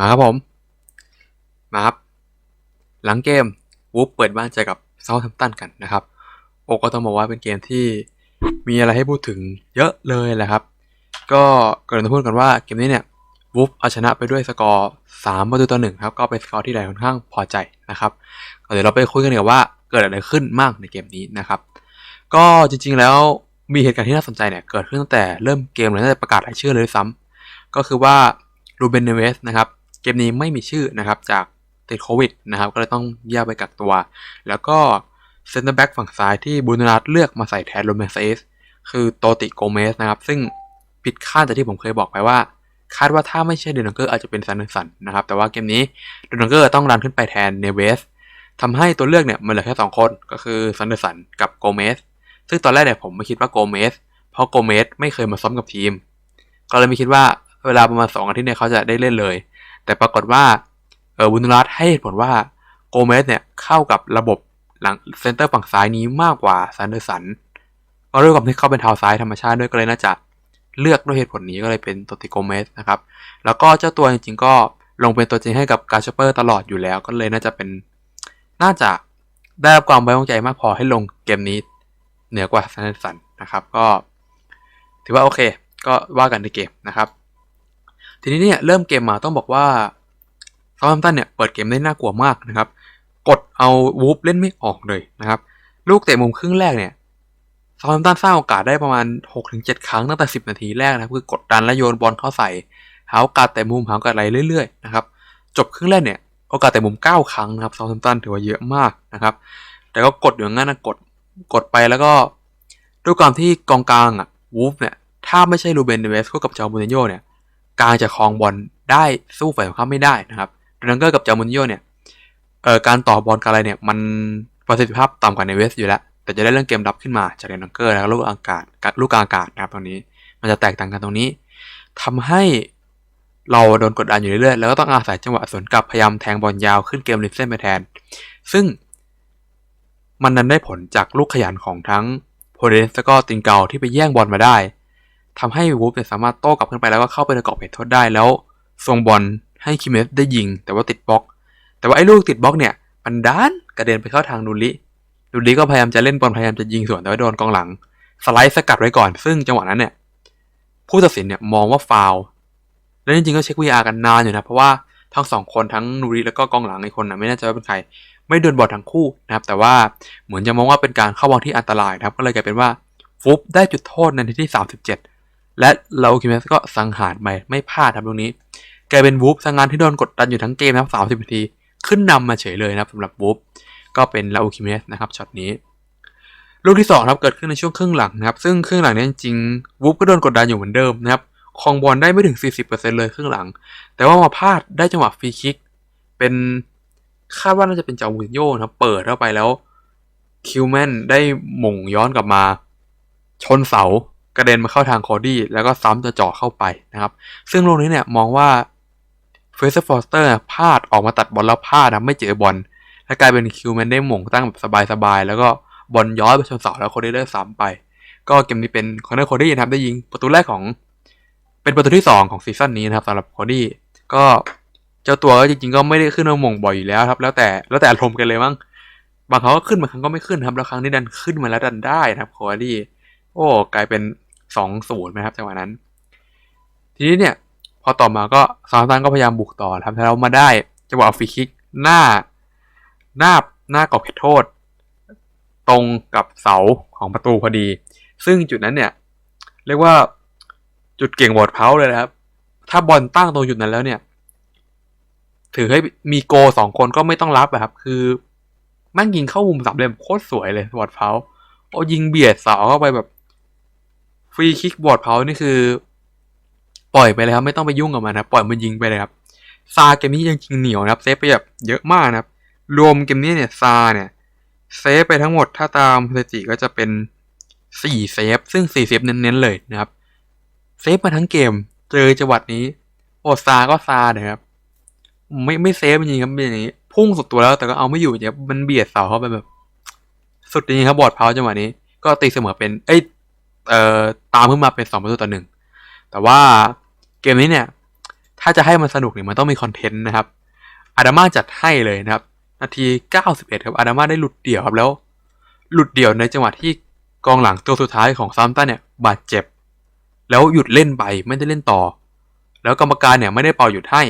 มาครับผม มาครับ หลังเกมวูฟเปิดบ้านเจอกับเซาท์แฮมป์ตันกันนะครับ โอ้ก็ต้องบอกว่าเป็นเกมที่มีอะไรให้พูดถึงเยอะเลยแหละครับ ก็ก่อนจะพูดกันว่าเกมนี้เนี่ยวูฟเอาชนะไปด้วยสกอร์3ประตูต่อหนึ่งครับ ก็เป็นสกอร์ที่หลายค่อนข้างพอใจนะครับเดี๋ยวเราไปคุยกันเดี๋ยวว่าเกิดอะไรขึ้นมากในเกมนี้นะครับ ก็จริงๆแล้วมีเหตุการณ์ที่น่าสนใจเนี่ยเกิดขึ้นตั้งแต่เริ่มเกมเลยตั้งแต่ประกาศรายชื่อเลยด้วยซ้ำก็คือว่ารูเบนเนเวสนะครับ เกมนี้ไม่มีชื่อนะครับจากติดโควิดนะครับก็เลยต้องแยกไปกักตัว แล้วก็เซนเตอร์แบ็กฝั่งซ้ายที่บูนรัตเลือกมาใส่แทนโรเมเซสคือโตติโกเมสนะครับ ซึ่งผิดคาดจากที่ผมเคยบอกไปว่า คาดว่าถ้าไม่ใช่เดนังเกอร์อาจจะเป็นซันเดอร์สันนะครับ แต่ว่าเกมนี้เดนังเกอร์ต้องรันขึ้นไปแทนเนเวสทำให้ตัวเลือกเนี่ยมันเหลือแค่ 2 คนก็คือซันเดอร์สันกับโกเมสซึ่งตอนแรกเนี่ยผมไม่คิดว่าโกเมสเพราะโกเมสไม่เคยมาซ้อมกับทีม ก็เลยไม่คิดว่าเวลาประมาณ 2 อาทิตย์เนี่ยเขาจะได้เล่นเลย แต่ปรากฏว่าเออบุนรัตให้เหตุผลว่าโกเมสเนี่ยเข้ากับระบบหลังเซนเตอร์ฝั่งซ้ายนี้มากกว่าซันเดอร์สันก็ด้วยความที่เขาเป็นเท้าซ้ายธรรมชาติด้วยก็เลยน่าจะเลือกด้วยเหตุผลนี้ก็เลยเป็นตัวติโกเมสนะครับ แล้วก็เจ้าตัวจริงๆก็ลงเป็นตัวจริงให้กับกาชเปอร์ตลอดอยู่แล้ว ก็เลยน่าจะเป็นน่าจะได้รับความไว้วางใจมากพอให้ลงเกมนี้เหนือกว่าซันเดอร์สันนะครับ ก็ ถือว่าโอเค ก็ว่ากันในเกมนะครับ ทีนี้เนี่ยเริ่มเกมมาต้องบอกว่าซาท์แฮมตันเนี่ยเปิดเกมได้น่ากลัวมากนะครับ กดเอาวูฟเล่นไม่ออกเลยนะครับ ลูกเตะมุมครึ่งแรกเนี่ยซาท์แฮมตันสร้างโอกาสได้ประมาณ 6-7 ครั้งตั้งแต่ 10 นาทีแรกนะครับ คือกดดันและโยนบอลเข้าใส่หาโอกาสเตะมุมหาโอกาสอะไรเรื่อยๆนะครับจบครึ่งแรกเนี่ยโอกาสเตะมุม 9 ครั้งนะครับซาท์แฮมตันถือว่าเยอะมากนะครับ แต่ก็กดอยู่งั้นนะกดกดไปแล้วก็ด้วยความที่กองกลางอะวูฟเนี่ยถ้าไม่ใช่รูเบนเนเวสคู่กับเจามูนิโญ่เนี่ย กลางจะครองบอลได้สู้ฝ่ายตรงข้ามไม่ได้นะครับดังเกอร์กับจามูนิโญ่เนี่ยเอ่อการต่อบอลกันอะไรเนี่ยมันประสิทธิภาพต่ำกว่าเนเวสอยู่แล้ว แต่จะได้เรื่องเกมรับขึ้นมาจากเดนเกอร์แล้วลูกอากาศลูกกลางอากาศนะครับตรงนี้ มันจะแตกต่างกันตรงนี้ทำให้เราโดนกดดันอยู่เรื่อยๆ แล้วก็ต้องอาศัยจังหวะสวนกลับพยายามแทงบอลยาวขึ้นเกมริมเส้นไปแทน ซึ่งมันนั้นได้ผลจากลูกขยันของทั้งโพเดนและก็ตินเกาที่ไปแย่งบอลมาได้ ทำให้วูฟเนี่ยสามารถโต้กลับขึ้นไปแล้วก็เข้าไปในกรอบเขตโทษได้แล้วส่งบอลให้คิมเมสได้ยิง แต่ว่าติดบล็อก แต่ว่าไอ้ลูกติดบล็อกเนี่ยมันด้านกระเด็นไปเข้าทางดูลิดูลิก็พยายามจะเล่นบอลพยายามจะยิงสวนแต่ว่าโดนกองหลัง สไลด์สกัดไว้ก่อน ซึ่งจังหวะนั้นเนี่ยผู้ตัดสินเนี่ยมองว่าฟาวแล้วจริงๆก็เช็ควีอาร์กันนานอยู่นะเพราะว่าทั้งสองคนทั้งนูริแล้วก็กองหลังอีกคนนะไม่แน่ใจว่าเป็นใคร ไม่โดนบอลทั้งคู่นะครับ แต่ว่าเหมือนจะมองว่าเป็นการเข้าบอลที่อันตรายนะครับ ก็เลยกลายเป็นว่าฟุบได้จุดโทษในทีที่37 และเราคิเมสก็สังหารไปไม่พลาดครับตรงนี้กลายเป็นวูฟสังงานที่โดนกดดันอยู่ทั้งเกมนะครับ30นาทีขึ้นนำมาเฉยเลยนะครับสำหรับวูฟก็เป็นลาอูคิเมสนะครับช็อตนี้ลูกที่2ครับเกิดขึ้นในช่วงครึ่งหลังนะครับ ซึ่งครึ่งหลังนี้จริงวูฟก็โดนกดดันอยู่เหมือนเดิมนะครับครองบอลได้ไม่ถึง 40%เลยครึ่งหลัง แต่ว่ามาพลาดได้จังหวะฟรีคิก เป็นคาดว่าน่าจะเป็นเจ้าวินโญ่นะครับ เปิดเข้าไปแล้วคิวแมนได้หม่งย้อนกลับมา ชนเสา กระเด็นมาเข้าทางคอดี้แล้วก็ซ้ำจะเจาะเข้าไปนะครับ ซึ่งโลกนี้เนี่ยมองว่าเฟสฟอร์สเตอร์พลาดออกมาตัดบอลแล้วพลาดนะไม่เจอบอลและกลายเป็นคิวแมนได้หม่งตั้งแบบสบายๆแล้วก็บอลย้อยไปชนเสาแล้วโคดี้ได้ซ้ำไป ก็เกมนี้เป็นคอนเนอร์โคดี้นะครับได้ยิงประตูแรกของ เป็นประตูที่ 2 ของซีซั่นนี้นะครับสำหรับโคดี้ก็เจ้าตัวก็จริงๆก็ไม่ได้ขึ้นมาหม่งบ่อยอยู่แล้วครับ แล้วแต่แล้วแต่อารมณ์กันเลยมั้งบางครั้งก็ขึ้นบางครั้งก็ไม่ขึ้นครับแล้วครั้งนี้ดันขึ้นมาแล้วดันได้นะครับโคดี้ โอ้ กลายเป็นสองศูนย์นะครับจังหวะนั้น ทีนี้เนี่ย พอต่อมาก็ซาวตันก็พยายามบุกต่อทำให้เรามาได้จังหวะฟรีคิกหน้า หน้าหน้ากรอบเขตโทษ ตรงกับเสาของประตูพอดี ซึ่งจุดนั้นเนี่ย เรียกว่าจุดเก่งบอดเพาเลยนะครับ ถ้าบอลตั้งตรงจุดนั้นแล้วเนี่ย ถือให้มีโกสองคนก็ไม่ต้องรับอะครับ คือม่งยิงเข้ามุมสามเหลี่ยมโคตรสวยเลยบอดเพาโอ้ยิงเบียดเสาเข้าไปแบบ ฟรีคิกบอร์ดเพานี่คือ ปล่อยไปเลยครับ ไม่ต้องไปยุ่งกับมันนะ ปล่อยมันยิงไปเลยครับ ซาเกมนี้ยังจริงเหนียวนะครับเซฟไปแบบเยอะมากนะครับ รวมเกมนี้เนี่ยซาเนี่ยเซฟไปทั้งหมดถ้าตามสถิติก็จะเป็นสี่เซฟ ซึ่งสี่เซฟเน้นๆเลยนะครับ เซฟมาทั้งเกม เจอจังหวัดนี้ โอซาก็ซานะครับ ไม่ไม่เซฟจริงครับเป็นอย่างนี้ พุ่งสุดตัวแล้วแต่ก็เอาไม่อยู่เนี่ยมันเบียดเสาเข้าไปแบบ สุดจริงครับบอร์ดเพาจังหวะนี้ ก็ตีเสมอเป็น เอ้ย เอ่อตามขึ้นมาเป็นสองประตูต่อหนึ่งแต่ว่าเกมนี้เนี่ย ถ้าจะให้มันสนุกเนี่ยมันต้องมีคอนเทนต์นะครับอาดามาจัดให้เลยนะครับ นาที 91 ครับอาดามาได้หลุดเดี่ยวครับแล้ว หลุดเดี่ยวในจังหวะที่กองหลังตัวสุดท้ายของซามตันเนี่ยบาดเจ็บ แล้วหยุดเล่นไปไม่ได้เล่นต่อ แล้วกรรมการเนี่ยไม่ได้เป่าหยุดให้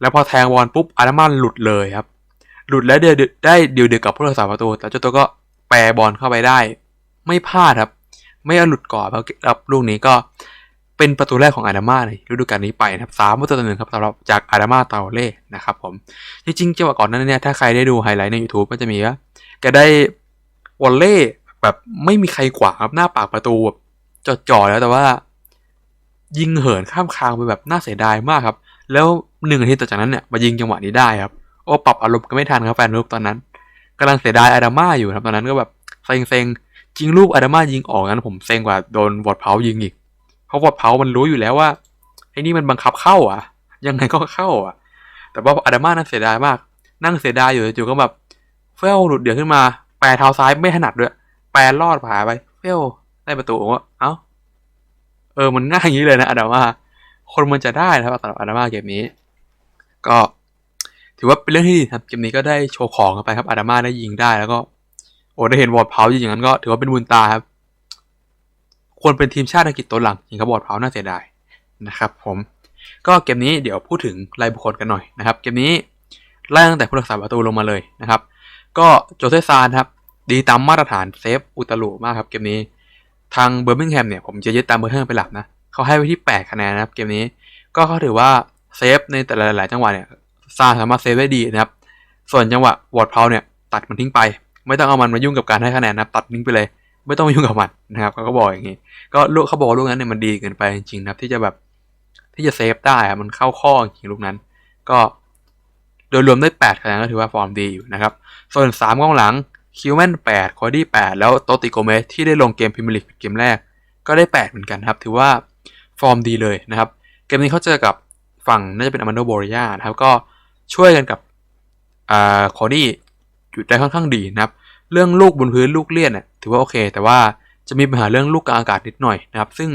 แล้วพอแทงบอลปุ๊บอาดามาหลุดเลยครับ หลุดแล้วเดียวได้เดียวเดียวกับผู้รักษาประตู แต่เจ้าตัวก็แปรบอลเข้าไปได้ ไม่พลาดครับ ไม่เอาหลุดก่อนแล้วลูกนี้ก็เป็นประตูแรกของอาดามาในฤดูกาลนี้ไปนะครับสามประตูต่อหนึ่งครับสำหรับจากอาดามาตาเล่นะครับผม จริงๆจังหวะก่อนนั้นเนี่ยถ้าใครได้ดูไฮไลท์ใน YouTube ก็จะมีว่าแกได้วอลเล่แบบไม่มีใครขวางครับหน้าปากประตูแบบจ่อๆแล้วแต่ว่า ยิงเหินข้ามคางไปแบบน่าเสียดายมากครับ แล้วหนึ่งนาทีต่อจากนั้นเนี่ยมายิงจังหวะนี้ได้ครับโอ้ปรับอารมณ์ก็ไม่ทันครับแฟนรูปตอนนั้นกำลังเสียดายอาดาม่าอยู่ครับตอนนั้นก็แบบเซ็งเซ็งๆ จริงลูกอาดาม่ายิงออกนั้นผมเซ็งกว่าโดนวอดเพายิงอีก เพราะวอดเพามันรู้อยู่แล้วว่าไอ้นี่มันบังคับเข้าอะ ยังไงก็เข้าอะ แต่ว่าอาดาม่านั้นเสียดายมาก นั่งเสียดายอยู่จู่ๆก็แบบเฟลหลุดเดี่ยวขึ้นมา แปรเท้าซ้ายไม่ถนัดด้วย แปรลอดผ่าไป เฟลได้ประตูผมว่าเอ้า เออมันง่ายอย่างนี้เลยนะอาดาม่าคนมันจะได้นะครับสำหรับอาดาม่าเกมนี้ ก็ถือว่าเป็นเรื่องที่ดีครับเกมนี้ก็ได้โชว์ของกันไปครับอาดาม่าได้ยิงได้แล้วก็ โอ้ได้เห็นวอร์ดเพายิงอย่างนั้นก็ถือว่าเป็นบุญตาครับ ควรเป็นทีมชาติอังกฤษตัวหลังยิงครับวอร์ดเพาน่าเสียดายนะครับ ผมก็เกมนี้เดี๋ยวพูดถึงรายบุคคลกันหน่อยนะครับ เกมนี้ไล่ตั้งแต่ผู้รักษาประตูลงมาเลยนะครับ ก็โจเซซานครับดีตามมาตรฐานเซฟอุตลุมากครับเกมนี้ทางเบอร์มิงแฮมเนี่ยผมจะยึดตามเบอร์มิงแฮมเป็นหลักนะเขาให้ไว้ที่ 8 คะแนนนะครับ เกมนี้ก็เขาถือว่าเซฟในแต่ละหลายจังหวะเนี่ยซาสามารถเซฟได้ดีนะครับ ส่วนจังหวะวอร์ดเพาเนี่ยตัดมันทิ้งไป ไม่ต้องเอามันมายุ่งกับการให้คะแนนนะ ตัดทิ้งไปเลย ไม่ต้องมายุ่งกับมันนะครับเขาก็บอกอย่างนี้ ก็ลูกเขาบอกลูกนั้นเนี่ยมันดีเกินไปจริงๆนะครับที่จะแบบที่จะเซฟได้มันเข้าข้อจริงลูกนั้น ก็โดยรวมได้8คะแนนก็ถือว่าฟอร์มดีอยู่นะครับ ส่วน3กองหลังคิวแมน8คอร์ดี้8แล้วโตติโกเมสที่ได้ลงเกมพรีเมียร์ลีกเกมแรก ก็ได้ 8 เหมือนกันครับ ถือว่าฟอร์มดีเลยนะครับ เกมนี้เขาเจอกับฝั่งน่าจะเป็นอามันโดโบริยานะครับ ก็ช่วยกันกับอ่าคอร์ดี้ อยู่ได้ค่อนข้างดีนะครับ เรื่องลูกบนพื้นลูกเลี่ยนเนี่ยถือว่าโอเค แต่ว่าจะมีปัญหาเรื่องลูกกลางอากาศนิดหน่อยนะครับ ซึ่ง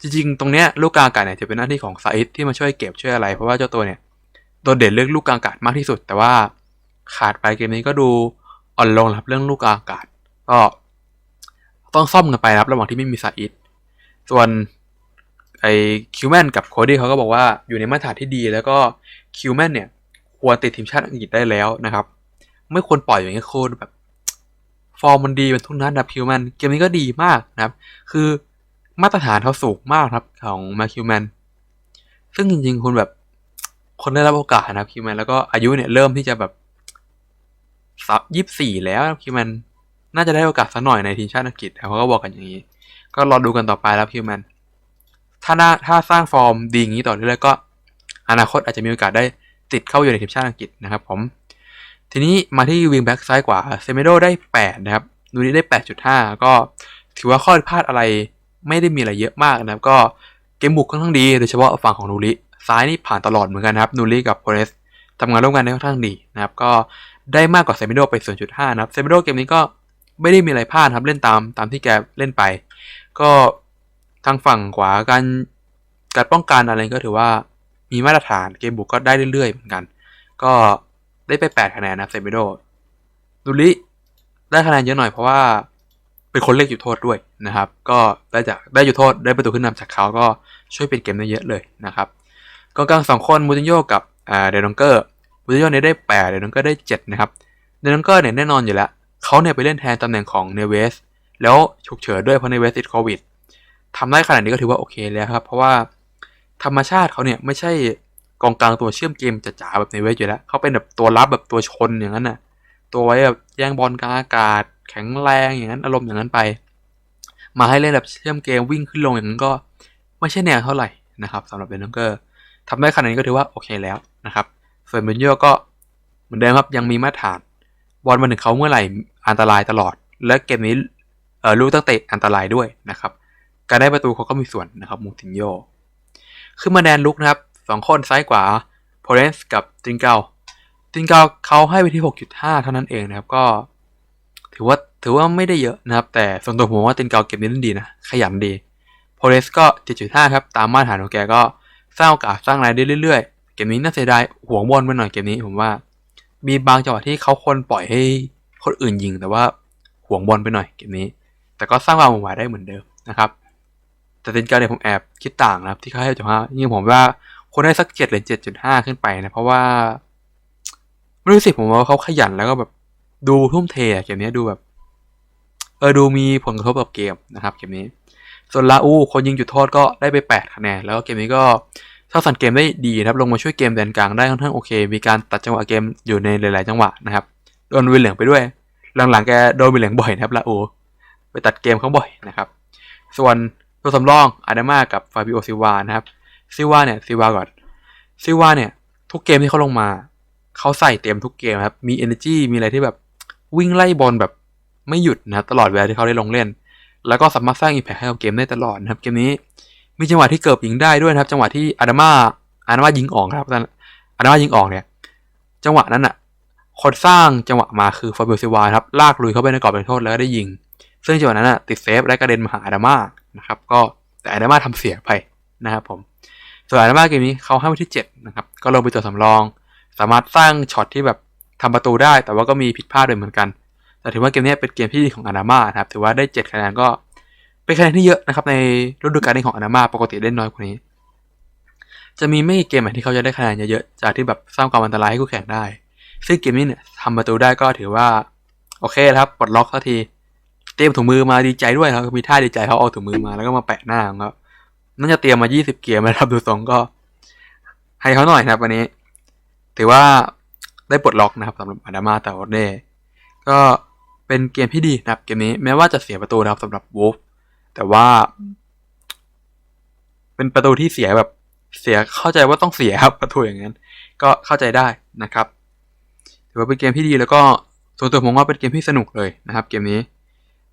จริงๆ ตรงเนี้ยลูกกลางอากาศเนี่ยจะเป็นหน้าที่ของซาอิดที่มาช่วยเก็บช่วยอะไร เพราะว่าเจ้าตัวเนี่ยโดดเด่นเรื่องลูกกลางอากาศมากที่สุด แต่ว่าขาดไปเกมนี้ก็ดูอ่อนลงครับเรื่องลูกกลางอากาศ ก็ต้องซ่อมกันไปครับระหว่างที่ไม่มีซาอิดส่วนไอคิวแมนกับโคดี้เขาก็บอกว่าอยู่ในมาตรฐานที่ดี แล้วก็คิวแมนเนี่ยควรติดทีมชาติอังกฤษได้แล้วนะครับ ไม่ควรปล่อยอย่างนี้โคตรแบบฟอร์มมันดีเป็นทุกนัดนะคิวแมนเกมนี้ก็ดีมากนะครับ คือมาตรฐานเขาสูงมากครับของมาคิวแมนซึ่งจริงๆคุณแบบคนได้รับโอกาสนะครับคิวแมนแล้วก็อายุเนี่ยเริ่มที่จะแบบสับยี่สี่แล้วคิวแมนน่าจะได้โอกาสสักหน่อยในทีมชาติอังกฤษเขาก็บอกกันอย่างนี้ ก็รอดูกันต่อไปแล้วคิวแมนถ้าน่าถ้าสร้างฟอร์มดีอย่างนี้ต่อเรื่อยๆก็ อนาคตอาจจะมีโอกาสได้ติดเข้าอยู่ในทีมชาติอังกฤษนะครับผม ทีนี้มาที่วิงแบ็กซ้ายขวาเซเมโดได้ 8 นะครับนูริได้ 8.5 ก็ถือว่าข้อผิดพลาดอะไรไม่ได้มีอะไรเยอะมากนะครับ ก็เกมบุกค่อนข้างดีโดยเฉพาะฝั่งของนูริซ้ายนี่ผ่านตลอดเหมือนกันนะครับนูริกับโพเรสทำงานร่วมกันได้ค่อนข้างดีนะครับ ก็ได้มากกว่าเซเมโดไป 0.5 นะครับเซเมโดเกมนี้ก็ไม่ได้มีอะไรพลาดครับเล่นตามตามที่แกเล่นไป ก็ทางฝั่งขวาการการป้องกันอะไรก็ถือว่ามีมาตรฐานเกมบุกก็ได้เรื่อยๆเหมือนกัน ก็ ได้ไป 8 คะแนนนะเซมิโดดูริได้คะแนนเยอะหน่อยเพราะว่าเป็นคนเล่นจุดโทษด้วยนะครับ ก็ได้จากได้จุดโทษได้ประตูขึ้นนำจากเขาก็ช่วยเป็นเกมได้เยอะเลยนะครับกองกลางสองคนมูตินโยกับเดนองเกอร์มูตินโยเนี่ยได้8เดนองเกอร์ได้ 7 นะครับเดนองเกอร์เนี่ยแน่นอนอยู่แล้วเขาเนี่ยไปเล่นแทนตำแหน่งของเนเวสแล้วฉุกเฉินด้วยเพราะเนเวสติดโควิดทำได้ขนาดนี้ก็ถือว่าโอเคแล้วครับ เพราะว่าธรรมชาติเขาเนี่ยไม่ใช่ กองกลางตัวเชื่อมเกมจ๋าๆแบบในเวทอยู่แล้วเขาเป็นแบบตัวรับแบบตัวชนอย่างนั้นน่ะ ตัวไว้แบบแย่งบอลกลางอากาศ แข็งแรงอย่างนั้นอารมณ์อย่างนั้นไป มาให้เล่นแบบเชื่อมเกมวิ่งขึ้นลงอย่างนั้นก็ไม่ใช่แนวเท่าไหร่นะครับสำหรับเบนเกอร์ทำได้ขนาดนี้ก็ถือว่าโอเคแล้วนะครับส่วนเบนโยก็เหมือนเดิมครับยังมีมาตรฐานบอลมาถึงเขาเมื่อไหร่อันตรายตลอด และเกมนี้เออลูกตั้งเตะอันตรายด้วยนะครับการได้ประตูเขาก็มีส่วนนะครับมูตินโยขึ้นมาแดนลุกนะครับ สองคนซ้ายขวาโพเรนส์กับตินเกาตินเกาเขาให้ไปที่ 6.5 เท่านั้นเองนะครับก็ ถือว่าถือว่าไม่ได้เยอะนะครับ แต่ส่วนตัวผมว่าตินเกาเก็บนี้เล่นดีนะ ขยันดีโพเรนส์ก็ 7.5 ครับ ตามมาตรฐานของแกก็สร้างโอกาสสร้างรายได้เรื่อยๆ เกมนี้น่าเสียดายห่วงบอลไปหน่อยเกมนี้ผมว่า มีบางจังหวะที่เขาควรปล่อยให้คนอื่นยิงแต่ว่าห่วงบอลไปหน่อยเกมนี้ แต่ก็สร้างความหวานได้เหมือนเดิมนะครับแต่ตินการเนี่ยผมแอบคิดต่างนะครับที่เขาให้จุดห้ายิ่งผมว่า ควรได้สักเจ็ดหรือเจ็ดจุดห้าขึ้นไปนะ เพราะว่าไม่รู้สิผมว่าเขาขยันแล้วก็แบบดูทุ่มเทอะเกมนี้ดูแบบ เออดูมีผลกระทบกับเกมนะครับเกมนี้ ส่วนลาอูคนยิงจุดโทษก็ได้ไป8คะแนนแล้วก็เกมนี้ก็สร้างสรรค์เกมได้ดีนะครับลงมาช่วยเกมแดนกลางได้ค่อนข้างโอเค มีการตัดจังหวะเกมอยู่ในหลาย ๆ จังหวะนะครับโดนวินเหลืองไปด้วย หลัง ๆ แกโดนวินเหลืองบ่อยนะครับลาอูไปตัดเกมเขาบ่อยนะครับ ส่วนตัวสำรองอาดามากับฟาบิโอซิวานะครับ ซิว่าเนี่ยซิวาก่อนซิว่าเนี่ย ทุกเกมที่เขาลงมา เขาใส่เต็มทุกเกมครับ มี energy มีอะไรที่แบบวิ่งไล่บอลแบบไม่หยุดนะครับตลอดเวลาที่เขาได้ลงเล่น แล้วก็สามารถสร้างอิมแพคให้กับเกมได้ตลอดนะครับ เกมนี้มีจังหวะที่เกิดยิงได้ด้วยนะครับ จังหวะที่อาดามาอาดามายิงออกครับอาดามายิงออกเนี่ย จังหวะนั้นอะคนสร้างจังหวะมาคือฟาบิโอซิวาครับลากลุยเข้าไปในกรอบเป็นโทษแล้วก็ได้ยิง ซึ่งจังหวะนั้นอะติดเซฟและกระเด็นมาหาอาดามานะครับ ก็แต่อาดามาทำเสียไปนะครับผม ส่วนอาดามาเกมนี้เขาให้ไว้ที่7นะครับก็ลงไปตัวสำรอง สามารถสร้างช็อตที่แบบทำประตูได้ แต่ว่าก็มีผิดพลาดด้วยเหมือนกัน แต่ถือว่าเกมนี้เป็นเกมที่ดีของอานามาครับถือว่าได้ 7 คะแนนก็เป็นคะแนนที่เยอะนะครับในฤดูกาลนี้ของอานามาปกติได้น้อยกว่านี้ จะมีไม่กี่เกมไหนที่เขาจะได้คะแนนเยอะๆจากที่แบบสร้างความอันตรายให้คู่แข่งได้ ซึ่งเกมนี้เนี่ยทำประตูได้ก็ถือว่าโอเคครับปลดล็อกสักทีเตรียมถุงมือมาดีใจด้วยครับมีท่าดีใจเขาเอาถุงมือมาแล้วก็มาแปะหน้าของเขา น่าจะเตรียมมา 20 เกมนะครับดูทรงก็ ให้เขาหน่อยนะครับวันนี้ ถือว่าได้ปลดล็อกนะครับสำหรับอาดามาแต่โอเน่ก็เป็นเกมที่ดีนะครับเกมนี้แม้ว่าจะเสียประตูนะครับสำหรับวูฟแต่ว่า เป็นประตูที่เสียแบบเสียเข้าใจว่าต้องเสียครับประตูอย่างนั้น ก็เข้าใจได้นะครับ ถือว่าเป็นเกมที่ดีแล้วก็ส่วนตัวผมว่าเป็นเกมที่สนุกเลยนะครับ เกมนี้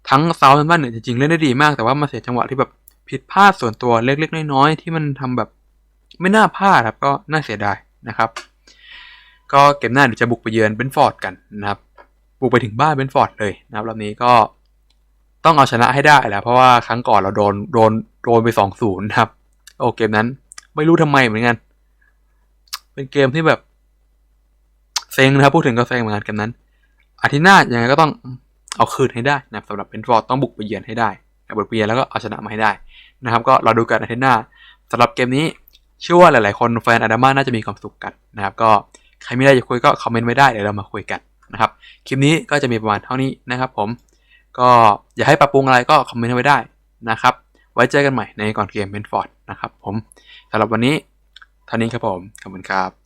ทั้งเซาท์บ้านเนี่ยจริงๆเล่นได้ดีมากแต่ว่ามาเสียจังหวะที่แบบ ผิดพลาดส่วนตัวเล็กๆน้อยๆที่มันทำแบบไม่น่าพลาดครับก็น่าเสียดายนะครับ ก็เกมหน้าเดี๋ยวจะบุกไปเยือนเบนฟอร์ดกันนะครับ บุกไปถึงบ้านเบนฟอร์ดเลยนะครับรอบนี้ก็ต้องเอาชนะให้ได้แหละเพราะว่าครั้งก่อนเราโดนโดนโดนไปสองศูนย์ครับ โอเกมนั้นไม่รู้ทำไมเหมือนกัน เป็นเกมที่แบบเซ็งนะครับพูดถึงก็เซ็งเหมือนกันเกมนั้นอาทิตย์หน้ายังไงก็ต้องเอาคืนให้ได้นะครับสำหรับเบนฟอร์ดต้องบุกไปเยือนให้ได้ บุกไปเยือนแล้วก็เอาชนะมาให้ได้นะครับก็เราดูกันอาทิตย์หน้าสำหรับเกมนี้เชื่อว่าหลายๆ คนแฟนอาดาม่าน่าจะมีความสุขกันนะครับก็ใครไม่ได้จะคุยก็คอมเมนต์ไว้ได้เดี๋ยวเรามาคุยกันนะครับคลิปนี้ก็จะมีประมาณเท่านี้นะครับผมก็อยากให้ปรับปรุงอะไรก็คอมเมนต์ไว้ได้นะครับไว้เจอกันใหม่ในก่อนเกมเบนฟอร์ดนะครับผมสำหรับวันนี้เท่านี้ครับผมขอบคุณครับ